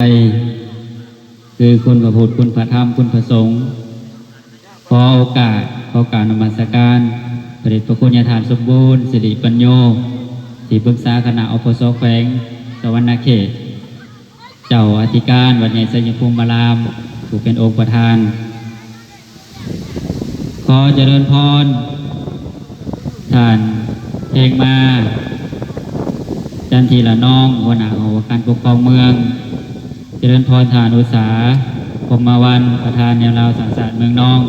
ใจคือคุณพระพุทธคุณพระธรรมคุณพระสงฆ์ขอโอกาสขอการนมัสการพระเดชพระคุณญาทานสมบูรณ์สิริปัญโยที่ปรึกษาคณะอปสแขวงสวรรณเขต เจ้าอธิการวัดใหญ่สัญญภูมิมารามผู้เป็นองค์ประธาน ขอเจริญพรท่านเพลงมา จันทีละน้องหัวหน้าหอการปกครองเมือง เจริญพรฐานอุตสาพรหมวันประธานแนวราวสังสารเมืองน้อง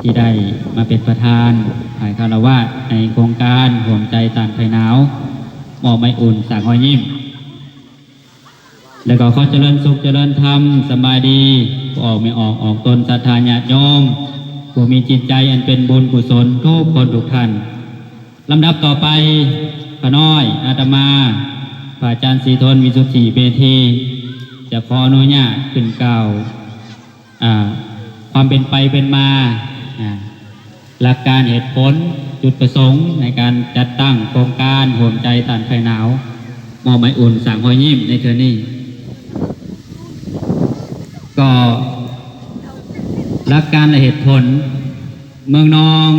ที่ได้มาเป็นประธานฝ่ายคารวะในโครงการห่วงใจต่างไฟหนาวหมอไม่อุ่นสางหอยยิ้ม แล้วก็ขอเจริญสุขเจริญธรรมสบายดีผู้ออกไม่ออกออกตนศรัทธาญาติโยมผู้มีจิตใจอันเป็นบุญกุศลทุกคนทุกท่านลำดับต่อไปขน้อยอาตมาพระอาจารย์สีทนวิสุทธิเบที จะขออนุญาตขึ้นกล่าวความเป็นไปเป็นมา หลักการเหตุผลจุดประสงค์ในการจัดตั้งโครงการห่วงใจต้านไฟหนาวมอบไม้อุ่นสั่งหอยยิ้มในเทอนี้ก็หลักการและเหตุผล เมืองนอง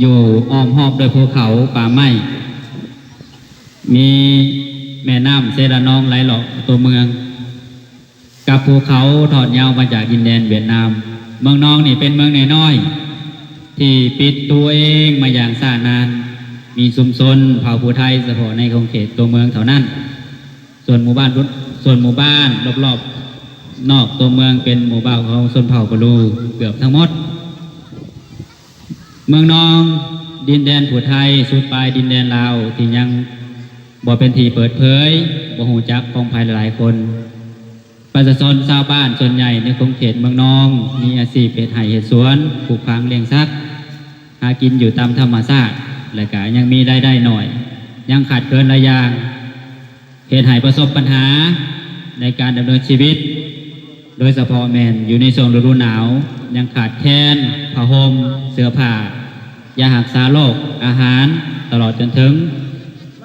อยู่อ้อมหอบโดยภูเขาป่าไม้มีแม่น้ำเซรานองไหลหลอกตัวเมือง กับภูเขาถอดยาวมาจากดินแดนเวียดนาม เมืองน้องนี่เป็นเมืองน้อยๆที่ปิดตัวเองมาอย่างสานาน มีชุมชนเผ่าภูไทยเฉพาะในคงเขตตัวเมืองเท่านั้น ส่วนหมู่บ้านส่วนหมู่บ้านรอบๆนอกตัวเมืองเป็นหมู่บ้านของชนเผ่าปะลูเกือบทั้งหมด เมืองน้องดินแดนผู้ไทยสุดปลายดินแดนลาวที่ยังบ่เป็นที่เปิดเผยบ่หูจักของภายหลายคน ประชาชนชาวบ้านส่วนใหญ่ในคงเขตเมืองนอง มีอาชีพเป็นไห่เห็ดสวนปลูกพังเลี้ยงสัตว์หากินอยู่ตามธรรมชาติและก็ยังมีได้ได้หน่อย ยังขาดเกินหลายอย่างเหตุให้ประสบปัญหาในการดำเนินชีวิต โดยเฉพาะแมนอยู่ในช่วงฤดูหนาว ยังขาดแคลนผ้าห่มเสื้อผ้ายาหักษาโรคอาหารตลอดจนถึง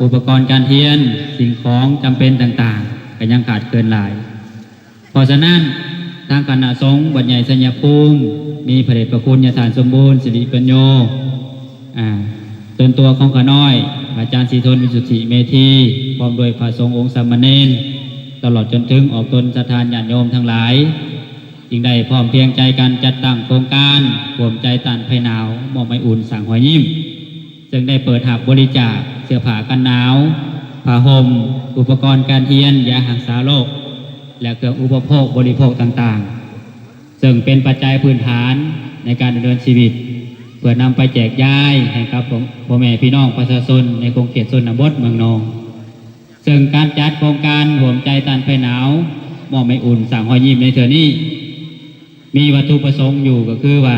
อุปกรณ์การเรียนสิ่งของจำเป็นต่างๆก็ยังขาดเกินหลาย เพราะฉะนั้นทางคณะสงฆ์วัดใหญ่สัญญภูมิมีพระเดชพระคุณญาฐานสมบูรณ์สิริปัญโยอ่าตนตัวของขน้อย อาจารย์สีทนวิสุทธิเมธีพร้อมโดวยพระสงฆ์องค์สามเณรตลอดจนถึงออกตนสถานญาติโยมทั้งหลายจึงได้พร้อมเพียงใจกันจัดตั้งโครงการรวมใจตันภัยหนาวมอบไม้อุ่นสั่งหอยยิ้มจึงได้เปิดหับบริจาคเสื้อผ้ากันหนาวผ้าห่มอุปกรณ์การเรียนยาหักษาโรค และเครื่องอุปโภคบริโภคต่างๆ ซึ่งเป็นปัจจัยพื้นฐานในการดำเนินชีวิต เพื่อนำไปแจกจ่ายให้กับพ่อแม่พี่น้องประชาชนในโครงเขตชนบทเมืองนอง ซึ่งการจัดโครงการห่วมใจตันภัยหนาวมอบไม่อุ่นสั่งหอยยิ้มในเถือนี้ มีวัตถุประสงค์อยู่ก็คือว่า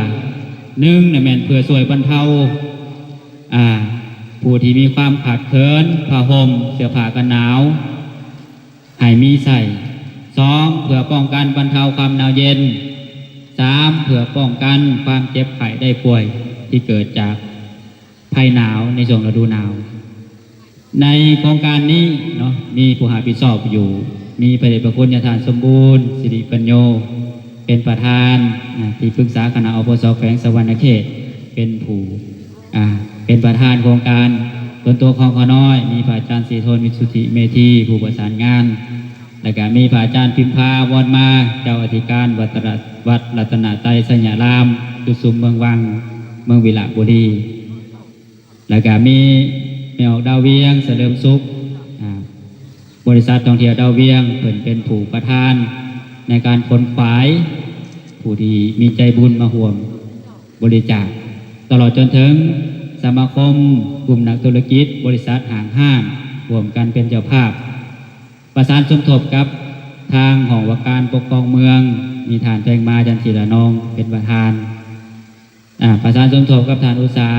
หนึ่งนแม่นเพื่อช่วยบรรเทาอ่าผู้ที่มีความขาดเคินผ้าห่มเสื้อผ้ากันหนาว ให้มีใส่ สองเพื่อป้องกันบรรเทาความหนาวเย็นสามเพื่อป้องกันความเจ็บไข้ได้ป่วยที่เกิดจากภัยหนาวในช่วงฤดูหนาว ในโครงการนี้เนาะมีผู้หาผิดชอบอยู่ มีพระเดชพระคุณญาทานสมบูรณ์ สิริปัญโย เป็นประธานที่ปรึกษาคณะอปสแขวงสวรรณเขตเป็นผู้เป็นประธานโครงการส่วนตัวของขอน้อย มีพระอาจารย์สีโทนวิสุทธิเมธีผู้ประสานงาน แล้วก็มีพระอาจารย์พิมพาวอนมา เจ้าอธิการวัดตระวัดรัตนไตรสัญญารามดุสุมเมืองวัง เมืองวิลาบุรี แล้วก็มีแมวดาวเวียงเสริมสุขบริษัทท่องเที่ยวดาวเวียงเพิ่นเป็นผู้ประธาน ในการขนขวายผู้ที่มีใจบุญมาห่วมบริจาค ตลอดจนถึงสมาคมกลุ่มนักธุรกิจ บริษัทห่างห้ามร่วมกันเป็นเจ้าภาพ ประสานสมทบกับทางหอว่าการปกครองเมือง มีฐานแพงมาจันทีละนองเป็นประธานประธานสมทบกับฐานอุตสา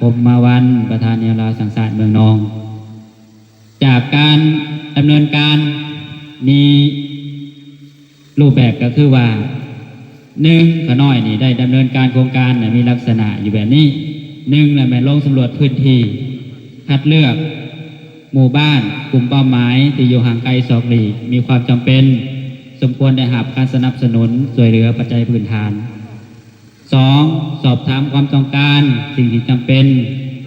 หมมาวันประธานเนวราสังสารเมืองนอง จากการดำเนินการมีรูปแบบก็คือว่าหนึ่งขน้อยนี่ได้ดำเนินการโครงการมีลักษณะอยู่แบบนี้หนึ่งน่ะแม่นลงสำรวจพื้นที่ คัดเลือก หมู่บ้าน กลุ่มเป้าหมายที่อยู่ห่างไกลสอกหลีมีความจำเป็น สมควรได้รับการสนับสนุนช่วยเหลือปัจจัยพื้นฐานสองสอบถามความต้องการสิ่งที่จำเป็น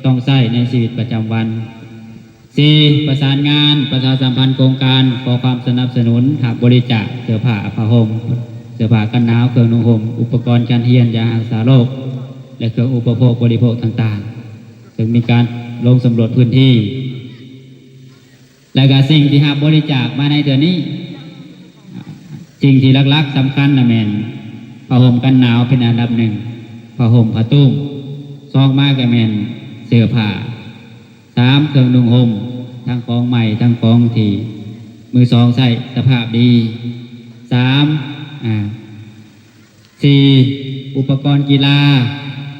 ต้องใช้ในชีวิตประจำวันสี่ประสานงานประชาสัมพันธ์โครงการขอความสนับสนุนหากบริจาคเสื้อผ้าผ้าห่มเสื้อผ้ากันหนาวเครื่องนุ่งห่มอุปกรณ์การเรียนยารักษาโรคและเครื่องอุปโภคบริโภคต่างๆถึงมีการลงสำรวจพื้นที่ และก็สิ่งที่หาบริจาคมาในเดือนนี้สิ่งที่ลักๆสำคัญนะแมนผ้าห่มกันหนาวเป็นอันดับหนึ่งผ้าห่มผ้าตุ้มซองมากกับแมนเสื้อผ้าสามเครื่องนุ่งห่มทั้งของใหม่ทั้งของที่มือสองใส่สภาพดีสามสี่อุปกรณ์กีฬา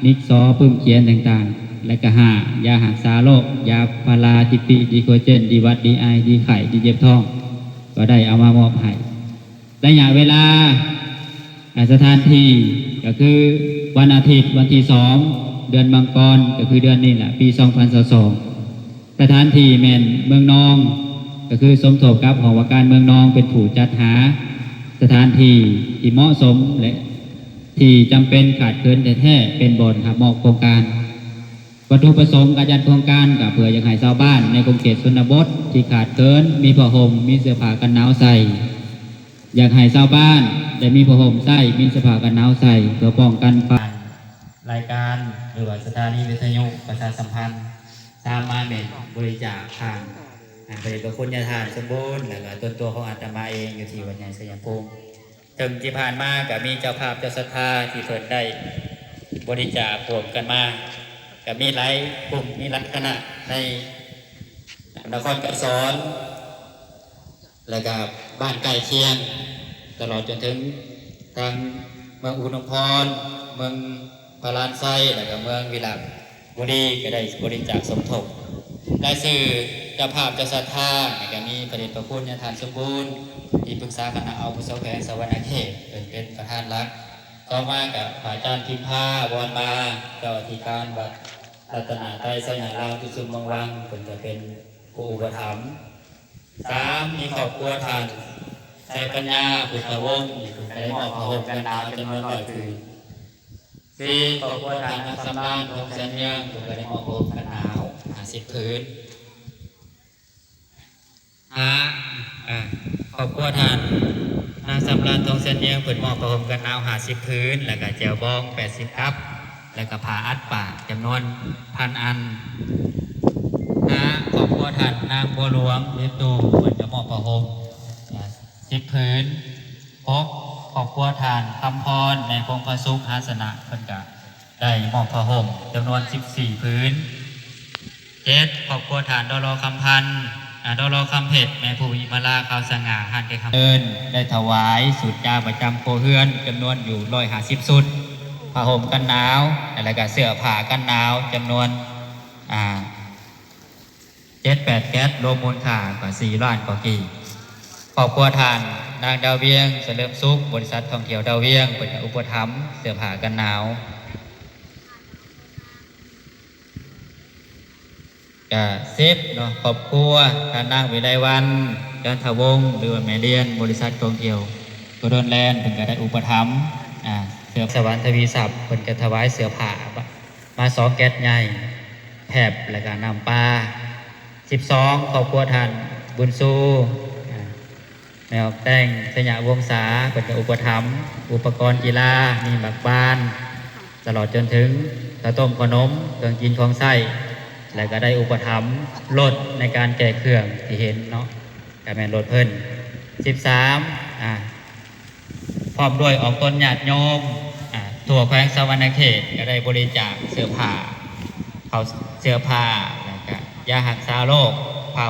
นิกซอปึ้มเขียนต่างๆ และก็หายาหักษาโรคยาพาราทิปีดีโคเจน ดีวัดดีไอดีไข่ดีเจ็บท้อง ก็ได้เอามามอบให้ระยะเวลาสถานที่ก็คือวันอาทิตย์วันที่สองเดือนมังกรก็คือเดือนนี้แหละปี 2022สถานที่แมนเมืองนอง ก็คือสมทบกับหอว่าการเมืองนองเป็นผู้จัดหาสถานที่ที่เหมาะสมและที่จำเป็นขาดเกินแต่แท้เป็นบนครับเหมาะโครงการ วัตถุประสงค์การจัดโครงการกับเพื่อยากให้ชาวบ้านในกรุงเทพชนบทที่ขาดเกินมีผ้าห่มมีเสื้อผ้ากันหนาวใส่ อยากให้ชาวบ้านได้มีผ้าห่มใส่มีเสื้อผ้ากันหนาวใส่เพื่อป้องกันไฟรายการหรือว่าสถานีวิทยุประชาสัมพันธ์ตามมาเมนบริจาคทางอ่าผลิตคุณยาทานสมบูรณ์แล้วก็ตัวตัวของอาตมาเองอยู่ที่วัดใหญ่สยามภูมิถึงที่ผ่านมาก็มีเจ้าภาพเจ้าศรัทธาที่เพิ่นได้บริจาครวมกันมา ก็มีหลายกลุ่มมีหลายคณะในนครกระสอน แล้วก็บ้านใกล้เคียง ตลอดจนถึงทางเมืองอุดมพร เมืองพารานไซแล้วก็เมืองวิลาบุรีก็ได้บริจาคสมทบได้สื่อจ้าภาพจ้าศรัทธาแล้วก็มีประเด็นประคุณยาทานสมบูรณ์ที่ปรึกษาคณะเอาพุทธแขวงสวรรณเขตเป็นประธานรัก ต่อมากับพระอาจารย์พิมพาวอนมาเจ้าอธิการวัดรัตนาไตรไสยารามที่สุมวังวังเป็นจะเป็นผู้อุปถัมภ์สามมีครอบครัวท่านใจปัญญาบุตรวงศ์ได้มอบผ้าห่มกันหนาวจำนวนร้อยคืนสี่ครอบครัวท่านนักสำรานทงแสนเยืองถูกได้มอบผ้าห่มกันหนาวห้าสิบผืนห้าอ่าครอบครัวท่าน สำรานทงแสนเยืองเปิดมอบผ้าห่มกันนาวหาสิบผืนแล้วก็เจียวบองแปดสิบครับ แล้วก็ผาอัดปากจำนวนพันอันนะครอบครัวท่านนางบัวหลวงเรียนตูเหมือนจะมอประหมสิบพื้นพกครอบครัวท่านคำพรในพงพระสุขหาสนะเพิ่นกะได้หมอบผ้าห่มจำนวนสิบสี่พื้นเจ็ดครอบครัวท่านดอลอคำพันธ์ ดอลอคำเผ็ดแม่ผู้วิมาลาขาวสง่าหันแก่คำเอินได้ถวายสุดยาประจำโคเฮือนจำนวนอยู่ร้อยห้าสิบสุดผ้าห่มกันหนาวแล้วก็เสื้อผ้ากันหนาวจำนวนอ่าเจ็ดแปดแก๊สรวมมูลค่ากว่าสี่ล้านกว่ากีครอบครัวทาน นางดาวเวียงเสริมสุขบริษัทท่องเที่ยวดาวเวียงเป็นอุปถัมภ์เสื้อผ้ากันหนาว กะเซฟเนาะครอบครัวทานนางวิไลวันจันทวงหรือว่าแม่เลียน บริษัทท่องเที่ยวตัวโดนแลนด์เป็นก็ได้อุปถัมภ์อ่าเสือสวรรค์ทวีศัพท์เป็นก็ถวายเสือผ้ามาสองแก๊สใหญ่แผบแล้วก็นำปลาสิบสองครอบครัวท่านบุญสู้แมวแต่งสยามวงศาเป็นอุปถัมภ์อุปกรณ์กีฬามีหมักบาน ตลอดจนถึงข้าวต้มขนมเครื่องกินของไส้ แล้วก็ได้อุปถัมภ์รถในการแก่เครื่องที่เห็นเนาะการแมนรถเพิ่นสิบสามอ่าพร้อมด้วยออกต้นญาติโยมอ่าทั่วแขวงสวรรณเขตก็ได้บริจาคเสื้อผ้าเขาเสื้อผ้าแล้วก็ยาหักษาโรค